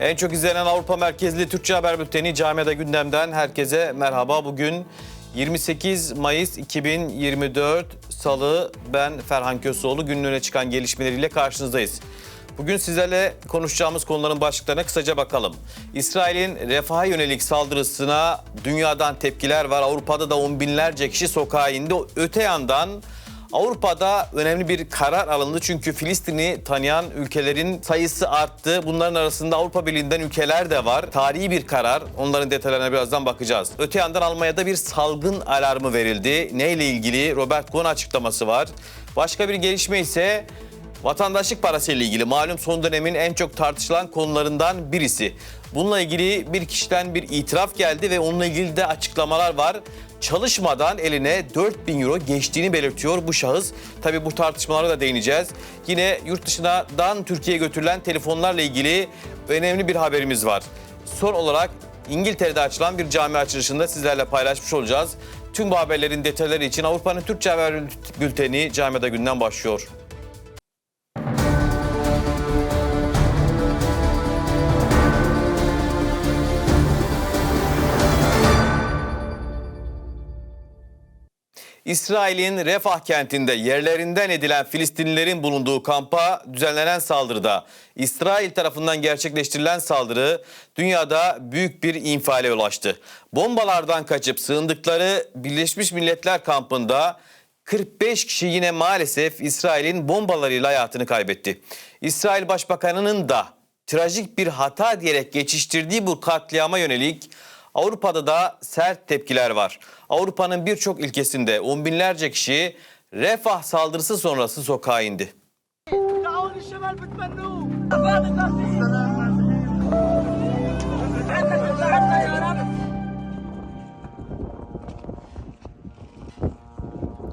En çok izlenen Avrupa merkezli Türkçe haber bülteni Camiada Gündem'den herkese merhaba. Bugün 28 Mayıs 2024 Salı ben Ferhan Köseoğlu günün öne çıkan gelişmeleriyle karşınızdayız. Bugün sizlerle konuşacağımız konuların başlıklarına kısaca bakalım. İsrail'in refaha yönelik saldırısına dünyadan tepkiler var. Avrupa'da da on binlerce kişi sokağa indi. Öte yandan Avrupa'da önemli bir karar alındı çünkü Filistin'i tanıyan ülkelerin sayısı arttı. Bunların arasında Avrupa Birliği'nden ülkeler de var. Tarihi bir karar. Onların detaylarına birazdan bakacağız. Öte yandan Almanya'da bir salgın alarmı verildi. Neyle ilgili? Robert Koch açıklaması var. Başka bir gelişme ise Vatandaşlık parası ile ilgili malum son dönemin en çok tartışılan konularından birisi. Bununla ilgili bir kişiden bir itiraf geldi ve onunla ilgili de açıklamalar var. Çalışmadan eline 4000 euro geçtiğini belirtiyor bu şahıs. Tabi bu tartışmalara da değineceğiz. Yine yurt dışından Türkiye'ye götürülen telefonlarla ilgili önemli bir haberimiz var. Son olarak İngiltere'de açılan bir cami açılışında sizlerle paylaşmış olacağız. Tüm bu haberlerin detayları için Avrupa'nın Türkçe haber bülteni Camiada Günden başlıyor. İsrail'in Refah kentinde yerlerinden edilen Filistinlilerin bulunduğu kampa düzenlenen saldırıda İsrail tarafından gerçekleştirilen saldırı dünyada büyük bir infiale ulaştı. Bombalardan kaçıp sığındıkları Birleşmiş Milletler kampında 45 kişi yine maalesef İsrail'in bombalarıyla hayatını kaybetti. İsrail Başbakanı'nın da trajik bir hata diyerek geçiştirdiği bu katliama yönelik Avrupa'da da sert tepkiler var. Avrupa'nın birçok ülkesinde on binlerce kişi refah saldırısı sonrası sokağa indi.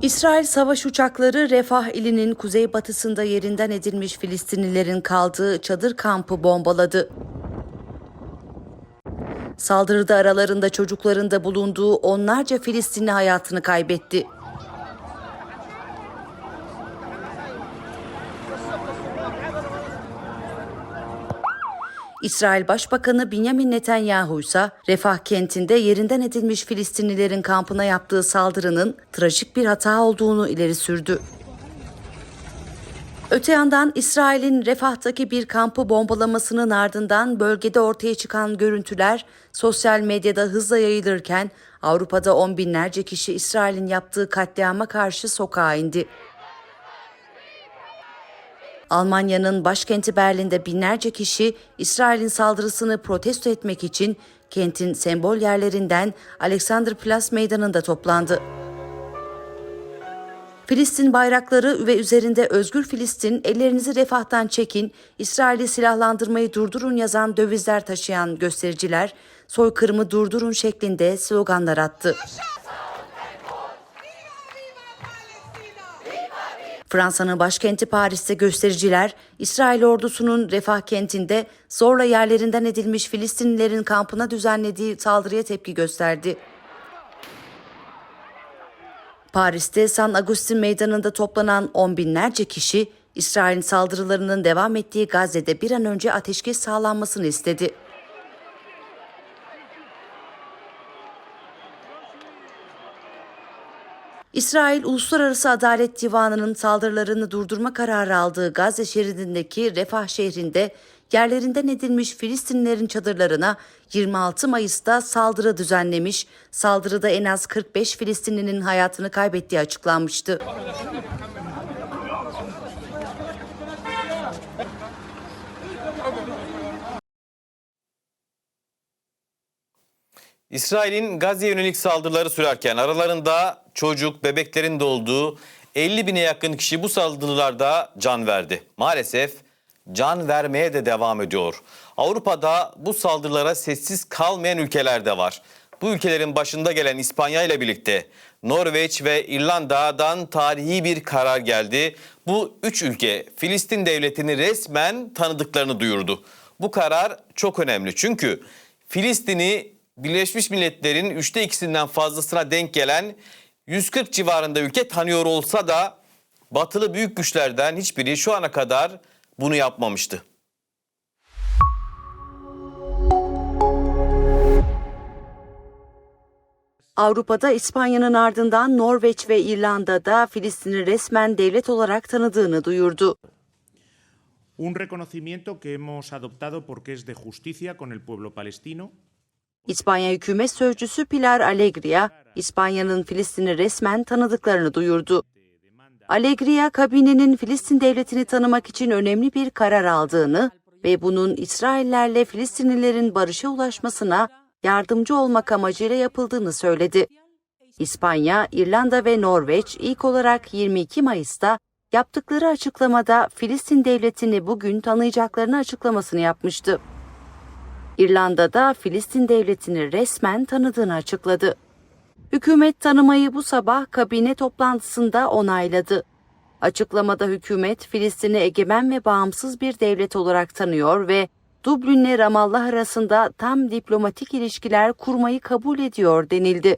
İsrail savaş uçakları Refah ilinin kuzeybatısında yerinden edilmiş Filistinlilerin kaldığı çadır kampı bombaladı. Saldırıda aralarında çocukların da bulunduğu onlarca Filistinli hayatını kaybetti. İsrail Başbakanı Benjamin Netanyahu ise Refah kentinde yerinden edilmiş Filistinlilerin kampına yaptığı saldırının trajik bir hata olduğunu ileri sürdü. Öte yandan İsrail'in Refah'taki bir kampı bombalamasının ardından bölgede ortaya çıkan görüntüler sosyal medyada hızla yayılırken Avrupa'da on binlerce kişi İsrail'in yaptığı katliama karşı sokağa indi. Almanya'nın başkenti Berlin'de binlerce kişi İsrail'in saldırısını protesto etmek için kentin sembol yerlerinden Alexanderplatz meydanında toplandı. Filistin bayrakları ve üzerinde Özgür Filistin, ellerinizi refahtan çekin, İsrail'i silahlandırmayı durdurun yazan dövizler taşıyan göstericiler, soykırımı durdurun şeklinde sloganlar attı. Fransa'nın başkenti Paris'te göstericiler, İsrail ordusunun Refah kentinde zorla yerlerinden edilmiş Filistinlilerin kampına düzenlediği saldırıya tepki gösterdi. Paris'te San Agustin Meydanı'nda toplanan on binlerce kişi, İsrail'in saldırılarının devam ettiği Gazze'de bir an önce ateşkes sağlanmasını istedi. İsrail Uluslararası Adalet Divanı'nın saldırılarını durdurma kararı aldığı Gazze şeridindeki Refah şehrinde yerlerinden edilmiş Filistinlilerin çadırlarına 26 Mayıs'ta saldırı düzenlemiş. Saldırıda en az 45 Filistinlinin hayatını kaybettiği açıklanmıştı. İsrail'in Gazze'ye yönelik saldırıları sürerken aralarında çocuk, bebeklerin de olduğu 50 bine yakın kişi bu saldırılarda can verdi. Maalesef can vermeye de devam ediyor. Avrupa'da bu saldırılara sessiz kalmayan ülkeler de var. Bu ülkelerin başında gelen İspanya ile birlikte Norveç ve İrlanda'dan tarihi bir karar geldi. Bu üç ülke Filistin devletini resmen tanıdıklarını duyurdu. Bu karar çok önemli çünkü Filistin'i Birleşmiş Milletler'in üçte ikisinden fazlasına denk gelen 140 civarında ülke tanıyor olsa da batılı büyük güçlerden hiçbiri şu ana kadar bunu yapmamıştı. Avrupa'da İspanya'nın ardından Norveç ve İrlanda'da Filistin'i resmen devlet olarak tanıdığını duyurdu. Un reconocimiento que hemos adoptado porque es de justicia con el pueblo palestino. İspanya hükümet sözcüsü Pilar Alegria, İspanya'nın Filistin'i resmen tanıdıklarını duyurdu. Alegria, kabinenin Filistin devletini tanımak için önemli bir karar aldığını ve bunun İsraillerle Filistinlilerin barışa ulaşmasına yardımcı olmak amacıyla yapıldığını söyledi. İspanya, İrlanda ve Norveç ilk olarak 22 Mayıs'ta yaptıkları açıklamada Filistin devletini bugün tanıyacaklarını açıklamasını yapmıştı. İrlanda'da Filistin devletini resmen tanıdığını açıkladı. Hükümet tanımayı bu sabah kabine toplantısında onayladı. Açıklamada hükümet Filistin'i egemen ve bağımsız bir devlet olarak tanıyor ve Dublin'le Ramallah arasında tam diplomatik ilişkiler kurmayı kabul ediyor denildi.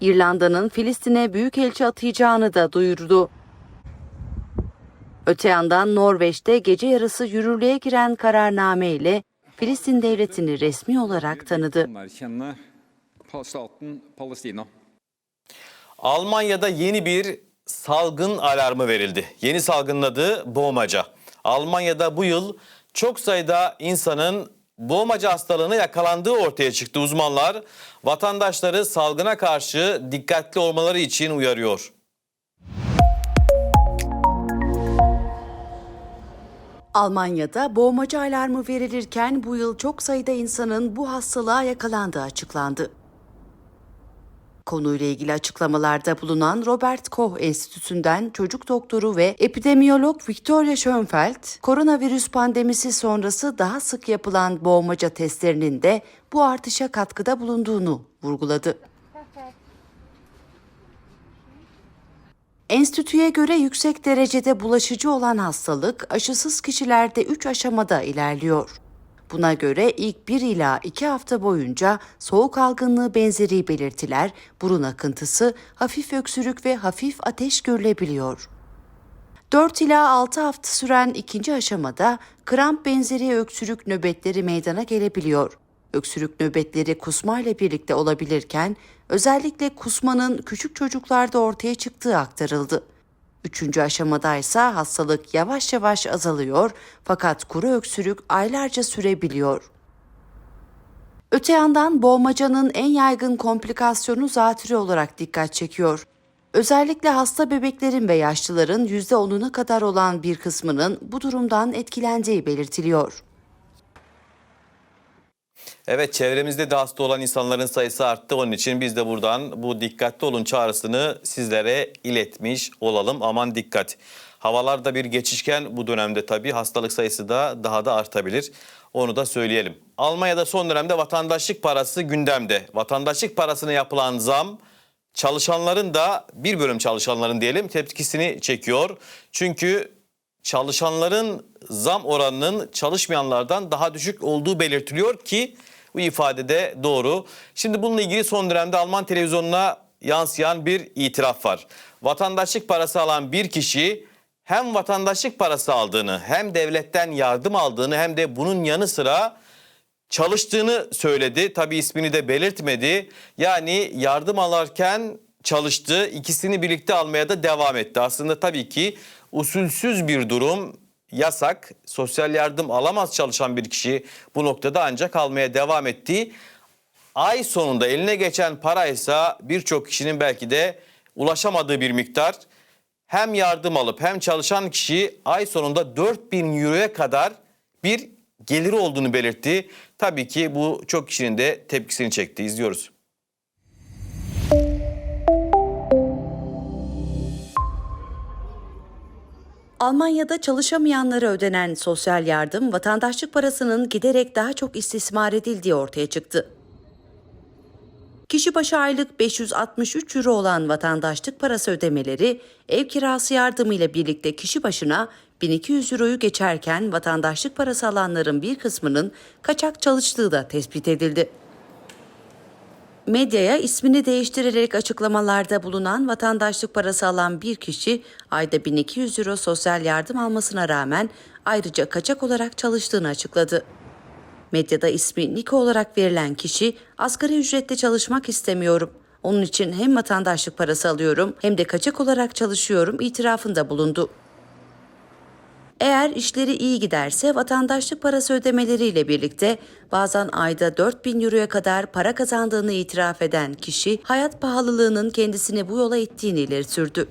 İrlanda'nın Filistin'e büyükelçi atayacağını da duyurdu. Öte yandan Norveç'te gece yarısı yürürlüğe giren kararname ile Filistin devletini resmi olarak tanıdı. Staten Palestina. Almanya'da yeni bir salgın alarmı verildi. Yeni salgının adı boğmaca. Almanya'da bu yıl çok sayıda insanın boğmaca hastalığına yakalandığı ortaya çıktı. Uzmanlar vatandaşları salgına karşı dikkatli olmaları için uyarıyor. Almanya'da boğmaca alarmı verilirken bu yıl çok sayıda insanın bu hastalığa yakalandığı açıklandı. Konuyla ilgili açıklamalarda bulunan Robert Koch Enstitüsü'nden çocuk doktoru ve epidemiyolog Victoria Schönfeld, koronavirüs pandemisi sonrası daha sık yapılan boğmaca testlerinin de bu artışa katkıda bulunduğunu vurguladı. Enstitüye göre yüksek derecede bulaşıcı olan hastalık aşısız kişilerde 3 aşamada ilerliyor. Buna göre ilk 1 ila 2 hafta boyunca soğuk algınlığı benzeri belirtiler, burun akıntısı, hafif öksürük ve hafif ateş görülebiliyor. 4 ila 6 hafta süren ikinci aşamada kramp benzeri öksürük nöbetleri meydana gelebiliyor. Öksürük nöbetleri kusma ile birlikte olabilirken özellikle kusmanın küçük çocuklarda ortaya çıktığı aktarıldı. Üçüncü aşamada ise hastalık yavaş yavaş azalıyor fakat kuru öksürük aylarca sürebiliyor. Öte yandan boğmacanın en yaygın komplikasyonu zatürre olarak dikkat çekiyor. Özellikle hasta bebeklerin ve yaşlıların %10'una kadar olan bir kısmının bu durumdan etkilendiği belirtiliyor. Evet çevremizde de hasta olan insanların sayısı arttı. Onun için biz de buradan bu dikkatli olun çağrısını sizlere iletmiş olalım. Aman dikkat. Havalar da bir geçişken bu dönemde tabii hastalık sayısı da daha da artabilir. Onu da söyleyelim. Almanya'da son dönemde vatandaşlık parası gündemde. Vatandaşlık parasına yapılan zam çalışanların da bir bölüm çalışanların diyelim tepkisini çekiyor. Çünkü çalışanların zam oranının çalışmayanlardan daha düşük olduğu belirtiliyor ki bu ifade de doğru. Şimdi bununla ilgili son dönemde Alman televizyonuna yansıyan bir itiraf var. Vatandaşlık parası alan bir kişi hem vatandaşlık parası aldığını hem devletten yardım aldığını hem de bunun yanı sıra çalıştığını söyledi. Tabii ismini de belirtmedi. Yani yardım alırken çalıştı. İkisini birlikte almaya da devam etti. Aslında tabii ki usulsüz bir durum. Yasak. Sosyal yardım alamaz çalışan bir kişi bu noktada ancak almaya devam etti. Ay sonunda eline geçen paraysa birçok kişinin belki de ulaşamadığı bir miktar. Hem yardım alıp hem çalışan kişi ay sonunda 4000 euroya kadar bir geliri olduğunu belirtti. Tabii ki bu çok kişinin de tepkisini çekti. İzliyoruz. Almanya'da çalışamayanlara ödenen sosyal yardım vatandaşlık parasının giderek daha çok istismar edildiği ortaya çıktı. Kişi başı aylık 563 euro olan vatandaşlık parası ödemeleri ev kirası yardımıyla birlikte kişi başına 1200 euroyu geçerken vatandaşlık parası alanların bir kısmının kaçak çalıştığı da tespit edildi. Medyaya ismini değiştirerek açıklamalarda bulunan vatandaşlık parası alan bir kişi ayda 1200 euro sosyal yardım almasına rağmen ayrıca kaçak olarak çalıştığını açıkladı. Medyada ismi Niko olarak verilen kişi asgari ücretle çalışmak istemiyorum. Onun için hem vatandaşlık parası alıyorum hem de kaçak olarak çalışıyorum itirafında bulundu. Eğer işleri iyi giderse vatandaşlık parası ödemeleriyle birlikte bazen ayda 4000 euroya kadar para kazandığını itiraf eden kişi hayat pahalılığının kendisini bu yola ittiğini ileri sürdü.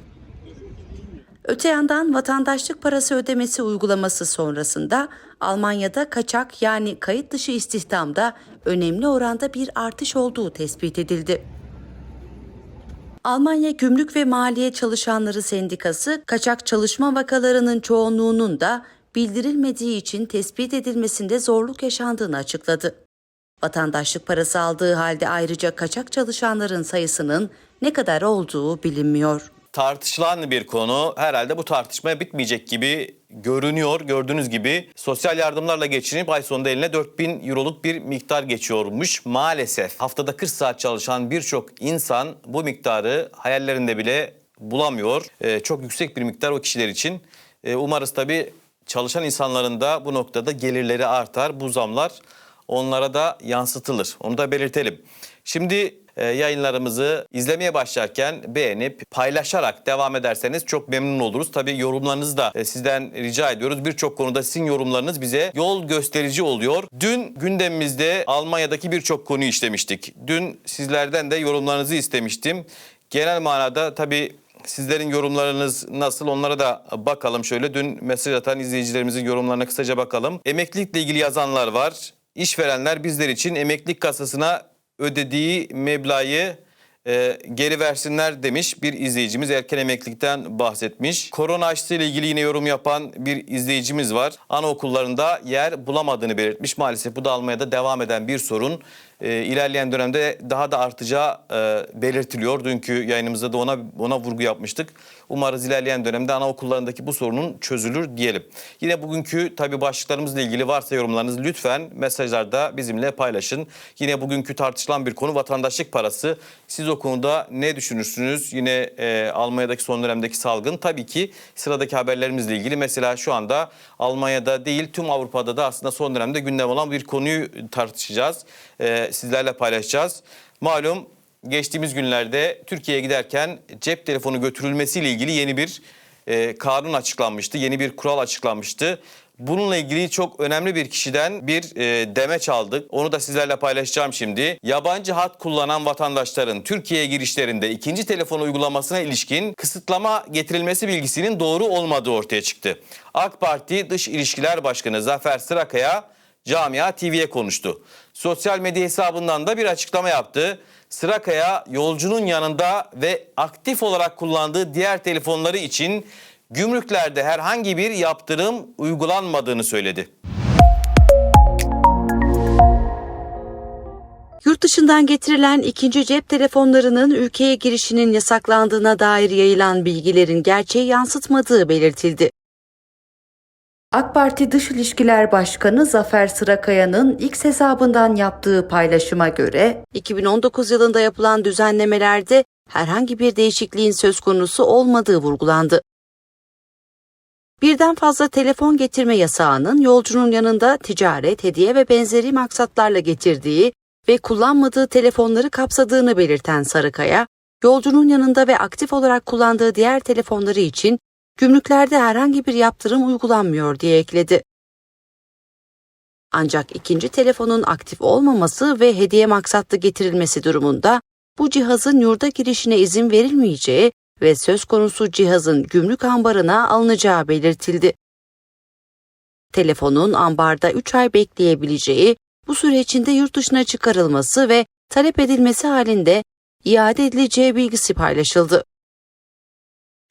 Öte yandan vatandaşlık parası ödemesi uygulaması sonrasında Almanya'da kaçak yani kayıt dışı istihdamda önemli oranda bir artış olduğu tespit edildi. Almanya Gümrük ve Maliye Çalışanları Sendikası, kaçak çalışma vakalarının çoğunluğunun da bildirilmediği için tespit edilmesinde zorluk yaşandığını açıkladı. Vatandaşlık parası aldığı halde ayrıca kaçak çalışanların sayısının ne kadar olduğu bilinmiyor. Tartışılan bir konu. Herhalde bu tartışmaya bitmeyecek gibi görünüyor. Gördüğünüz gibi sosyal yardımlarla geçinip ay sonunda eline 4000 euroluk bir miktar geçiyormuş. Maalesef haftada 40 saat çalışan birçok insan bu miktarı hayallerinde bile bulamıyor. Ee, çok yüksek bir miktar o kişiler için. Ee, umarız tabii çalışan insanların da bu noktada gelirleri artar. Bu zamlar onlara da yansıtılır. Onu da belirtelim. Şimdi yayınlarımızı izlemeye başlarken beğenip paylaşarak devam ederseniz çok memnun oluruz. Tabii yorumlarınızı da e, sizden rica ediyoruz. Birçok konuda sizin yorumlarınız bize yol gösterici oluyor. Dün gündemimizde Almanya'daki birçok konuyu işlemiştik. Dün sizlerden de yorumlarınızı istemiştim. Genel manada tabii Sizlerin yorumlarınız nasıl onlara da bakalım şöyle. Dün mesaj atan izleyicilerimizin yorumlarına kısaca bakalım. Emeklilikle ilgili yazanlar var. İşverenler bizler için emeklilik kasasına ödediği meblağı e, geri versinler demiş bir izleyicimiz. Erken emeklilikten bahsetmiş. Korona aşısıyla ilgili yine yorum yapan bir izleyicimiz var. Anaokullarında yer bulamadığını belirtmiş. Maalesef bu da Almanya'da devam eden bir sorun. E, ilerleyen dönemde daha da artacağı e, belirtiliyor. Dünkü yayınımızda da ona ona vurgu yapmıştık. Umarız ilerleyen dönemde anaokullarındaki bu sorunun çözülür diyelim. Yine bugünkü tabii başlıklarımızla ilgili varsa yorumlarınız lütfen mesajlarda bizimle paylaşın. Yine bugünkü tartışılan bir konu vatandaşlık parası. Siz o konuda ne düşünürsünüz? Yine e, Almanya'daki son dönemdeki salgın tabii ki sıradaki haberlerimizle ilgili. Mesela şu anda Almanya'da değil tüm Avrupa'da da aslında son dönemde gündem olan bir konuyu tartışacağız. E, sizlerle paylaşacağız. Malum geçtiğimiz günlerde Türkiye'ye giderken cep telefonu götürülmesiyle ilgili yeni bir e, kanun açıklanmıştı. Yeni bir kural açıklanmıştı. Bununla ilgili çok önemli bir kişiden bir e, demeç aldık. Onu da sizlerle paylaşacağım şimdi. Yabancı hat kullanan vatandaşların Türkiye'ye girişlerinde ikinci telefon uygulamasına ilişkin kısıtlama getirilmesi bilgisinin doğru olmadığı ortaya çıktı. AK Parti Dış İlişkiler Başkanı Zafer Sırakaya Camia TV'ye konuştu. Sosyal medya hesabından da bir açıklama yaptı. Sırakaya yolcunun yanında ve aktif olarak kullandığı diğer telefonları için gümrüklerde herhangi bir yaptırım uygulanmadığını söyledi. Yurt dışından getirilen ikinci cep telefonlarının ülkeye girişinin yasaklandığına dair yayılan bilgilerin gerçeği yansıtmadığı belirtildi. AK Parti Dış İlişkiler Başkanı Zafer Sırakaya'nın X hesabından yaptığı paylaşıma göre 2019 yılında yapılan düzenlemelerde herhangi bir değişikliğin söz konusu olmadığı vurgulandı. Birden fazla telefon getirme yasağının yolcunun yanında ticaret, hediye ve benzeri maksatlarla getirdiği ve kullanmadığı telefonları kapsadığını belirten Sarıkaya, yolcunun yanında ve aktif olarak kullandığı diğer telefonları için gümrüklerde herhangi bir yaptırım uygulanmıyor diye ekledi. Ancak ikinci telefonun aktif olmaması ve hediye maksatlı getirilmesi durumunda bu cihazın yurda girişine izin verilmeyeceği ve söz konusu cihazın gümrük ambarına alınacağı belirtildi. Telefonun ambarda 3 ay bekleyebileceği, bu süre içinde yurt dışına çıkarılması ve talep edilmesi halinde iade edileceği bilgisi paylaşıldı.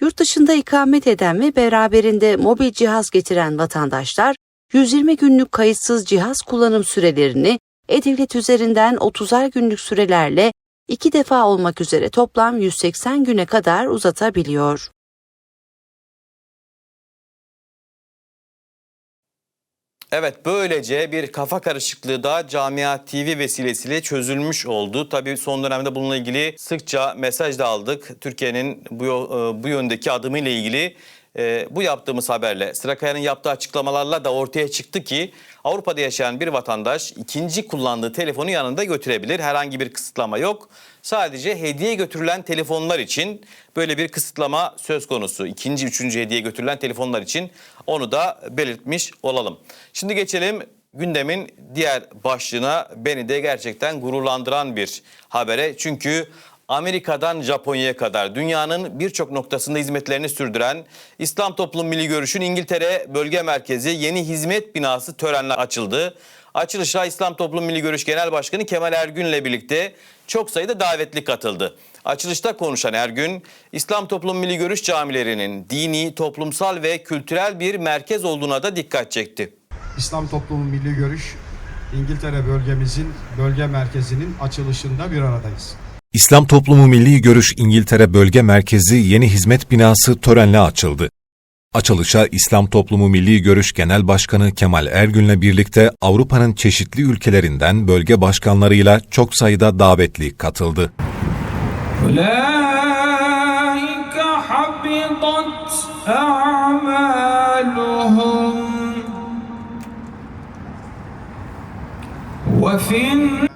Yurt dışında ikamet eden ve beraberinde mobil cihaz getiren vatandaşlar 120 günlük kayıtsız cihaz kullanım sürelerini e-devlet üzerinden 30'ar günlük sürelerle iki defa olmak üzere toplam 180 güne kadar uzatabiliyor. Evet böylece bir kafa karışıklığı da Camia TV vesilesiyle çözülmüş oldu. Tabii son dönemde bununla ilgili sıkça mesaj da aldık. Türkiye'nin bu, bu yöndeki adımıyla ilgili e, bu yaptığımız haberle, Sırakaya'nın yaptığı açıklamalarla da ortaya çıktı ki Avrupa'da yaşayan bir vatandaş ikinci kullandığı telefonu yanında götürebilir. Herhangi bir kısıtlama yok. Sadece hediye götürülen telefonlar için böyle bir kısıtlama söz konusu. İkinci, üçüncü hediye götürülen telefonlar için onu da belirtmiş olalım. Şimdi geçelim gündemin diğer başlığına beni de gerçekten gururlandıran bir habere. Çünkü Amerika'dan Japonya'ya kadar dünyanın birçok noktasında hizmetlerini sürdüren İslam Toplum Milli Görüş'ün İngiltere Bölge Merkezi yeni hizmet binası törenle açıldı. Açılışa İslam Toplum Milli Görüş Genel Başkanı Kemal Ergün'le birlikte çok sayıda davetli katıldı. Açılışta konuşan Ergün, İslam Toplum Milli Görüş camilerinin dini, toplumsal ve kültürel bir merkez olduğuna da dikkat çekti. İslam Toplumu Milli Görüş İngiltere bölgemizin bölge merkezinin açılışında bir aradayız. İslam Toplumu Milli Görüş İngiltere Bölge Merkezi yeni hizmet binası törenle açıldı. Açılışa İslam Toplumu Milli Görüş Genel Başkanı Kemal Ergün'le birlikte Avrupa'nın çeşitli ülkelerinden bölge başkanlarıyla çok sayıda davetli katıldı. أولئك حبطت أعمالهم وفي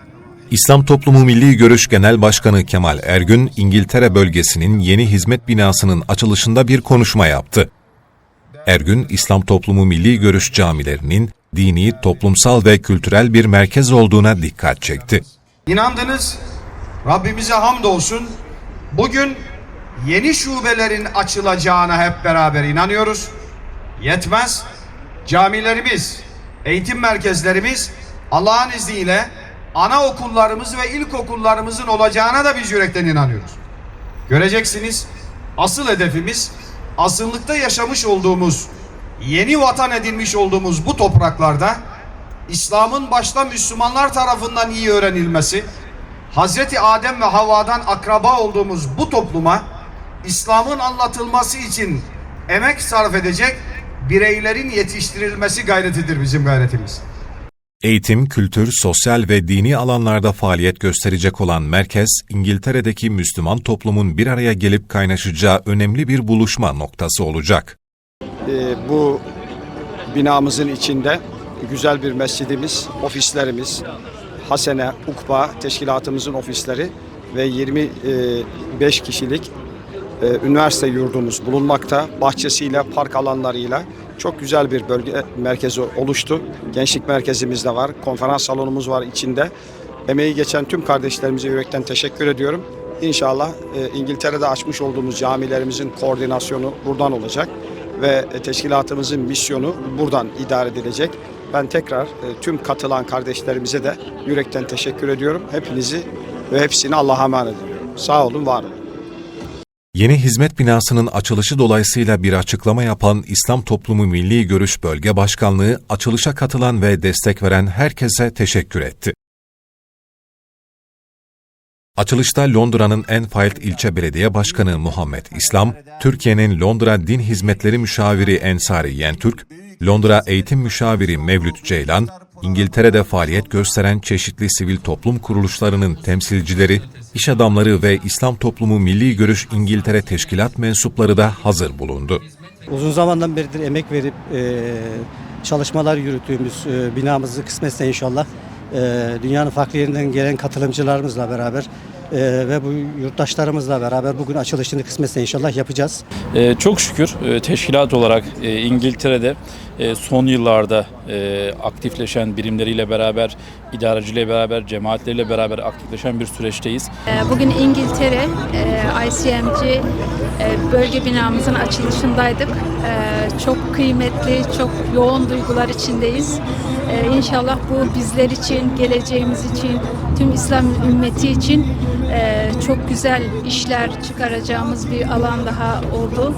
İslam Toplumu Milli Görüş Genel Başkanı Kemal Ergün, İngiltere bölgesinin yeni hizmet binasının açılışında bir konuşma yaptı. Ergün, İslam Toplumu Milli Görüş camilerinin dini, toplumsal ve kültürel bir merkez olduğuna dikkat çekti. İnandınız, Rabbimize hamdolsun. Bugün yeni şubelerin açılacağına hep beraber inanıyoruz. Yetmez. Camilerimiz, eğitim merkezlerimiz Allah'ın izniyle anaokullarımız ve ilkokullarımızın olacağına da biz yürekten inanıyoruz. Göreceksiniz asıl hedefimiz asıllıkta yaşamış olduğumuz, yeni vatan edinmiş olduğumuz bu topraklarda İslam'ın başta Müslümanlar tarafından iyi öğrenilmesi, Hazreti Adem ve Havva'dan akraba olduğumuz bu topluma İslam'ın anlatılması için emek sarf edecek bireylerin yetiştirilmesi gayretidir bizim gayretimiz. Eğitim, kültür, sosyal ve dini alanlarda faaliyet gösterecek olan merkez, İngiltere'deki Müslüman toplumun bir araya gelip kaynaşacağı önemli bir buluşma noktası olacak. Ee, bu binamızın içinde güzel bir mescidimiz, ofislerimiz, Hasene, Ukba teşkilatımızın ofisleri ve 25 kişilik e, üniversite yurdumuz bulunmakta. Bahçesiyle, park alanlarıyla çok güzel bir bölge merkezi oluştu. Gençlik merkezimiz de var, konferans salonumuz var içinde. Emeği geçen tüm kardeşlerimize yürekten teşekkür ediyorum. İnşallah e, İngiltere'de açmış olduğumuz camilerimizin koordinasyonu buradan olacak ve e, teşkilatımızın misyonu buradan idare edilecek. Ben tekrar e, tüm katılan kardeşlerimize de yürekten teşekkür ediyorum. Hepinizi ve hepsini Allah'a emanet ediyorum. Sağ olun, var olun. Yeni hizmet binasının açılışı dolayısıyla bir açıklama yapan İslam Toplumu Milli Görüş Bölge Başkanlığı, açılışa katılan ve destek veren herkese teşekkür etti. Açılışta Londra'nın Enfield İlçe Belediye Başkanı Muhammed İslam, Türkiye'nin Londra Din Hizmetleri Müşaviri Ensari Yentürk, Londra Eğitim Müşaviri Mevlüt Ceylan, İngiltere'de faaliyet gösteren çeşitli sivil toplum kuruluşlarının temsilcileri, iş adamları ve İslam Toplumu Milli Görüş İngiltere Teşkilat mensupları da hazır bulundu. Uzun zamandan beridir emek verip e, çalışmalar yürüttüğümüz e, binamızı kısmetse inşallah e, dünyanın farklı yerinden gelen katılımcılarımızla beraber e, ve bu yurttaşlarımızla beraber bugün açılışını kısmetse inşallah yapacağız. Ee, çok şükür e, teşkilat olarak e, İngiltere'de e, son yıllarda e, aktifleşen birimleriyle beraber, idareciyle beraber, cemaatleriyle beraber aktifleşen bir süreçteyiz. Ee, Bugün İngiltere e, ICMG e, bölge binamızın açılışındaydık. Çok kıymetli, çok yoğun duygular içindeyiz. İnşallah bu bizler için, geleceğimiz için, tüm İslam ümmeti için e, çok güzel işler çıkaracağımız bir alan daha oldu.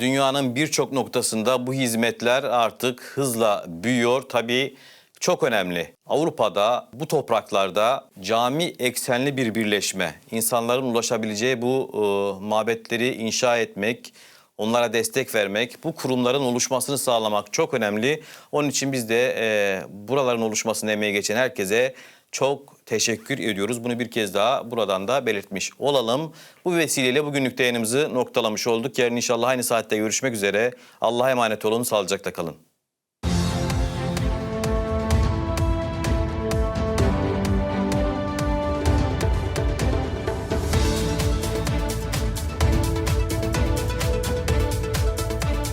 Dünyanın birçok noktasında bu hizmetler artık hızla büyüyor. Tabii çok önemli. Avrupa'da, bu topraklarda cami eksenli bir birleşme, insanların ulaşabileceği bu e, mabetleri inşa etmek, onlara destek vermek, bu kurumların oluşmasını sağlamak çok önemli. Onun için biz de e, buraların oluşmasına emeği geçen herkese çok teşekkür ediyoruz. Bunu bir kez daha buradan da belirtmiş olalım. Bu vesileyle bugünlük yayınımızı noktalamış olduk. Yarın inşallah aynı saatte görüşmek üzere. Allah'a emanet olun, sağlıcakla kalın.